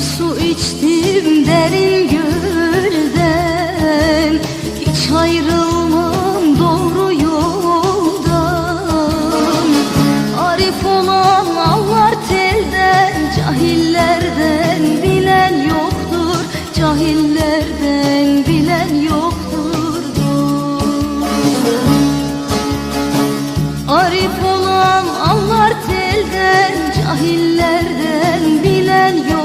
su içtim derin gölden Hiç ayrılmam doğru yoldan. Arif olan ağlar telden Cahillerden bilen yoktur. Cahillerden bilen yoktur Arif olan anlar telden Cahillerden bilen yoktur.